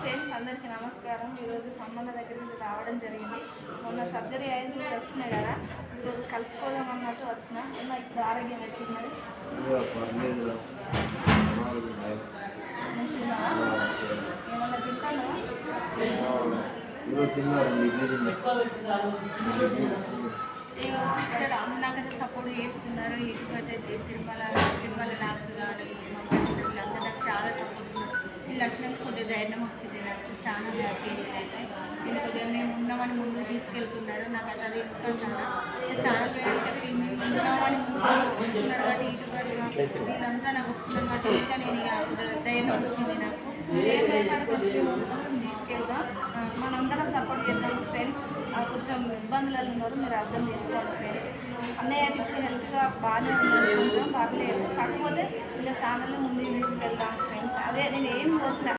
Friends అందరికీ నమస్కారం. ఈరోజు సంబంధ దగ్గరికి రావడం జరిగింది. మొన్న సర్జరీ అయింది మీరు వచ్చినాయి కదా? ఈరోజు కలిసిపోదాం అన్నట్టు వచ్చిన. ఏమో ఇప్పుడు ఆరోగ్యం ఎట్లున్నది ఏమన్నా తింటాను సిస్టర్ అమ్మ నాకైతే సపోర్ట్ చేస్తున్నారు. ఇటుకైతే తిరుమల తిరుమల వచ్చినాక కొద్దిగా ధైర్యం వచ్చింది. నాకు చాలా హ్యాపీ నేనైతే నేను కొద్దిగా మేము ఉన్నామని ముందుకు తీసుకెళ్తున్నారు. నాకు అది ఇంకా చాలా. చాలా మేము ఉన్నామని ముందుకు వస్తున్నారు కాబట్టి ఇటుకరుగా వీళ్ళంతా నాకు వస్తున్నారు కాబట్టి ఇంకా నేను ఇక ధైర్యం వచ్చింది నాకు. ఏం తీసుకెళ్దాం మనందరం సపోర్ట్ చేద్దాం ఫ్రెండ్స్ కొంచెం ఇబ్బందులలో ఉన్నారు. మీరు అర్థం చేసుకోవాలి ఫ్రెండ్స్ అన్నయ్య ఇప్పుడు హెల్త్గా బాగానే ఉన్నారు కొంచెం పర్లేదు. కాకపోతే ఇలా ఛానల్ ముందుకు తీసుకెళ్దాం ఫ్రెండ్స్ అదే నేను ఏం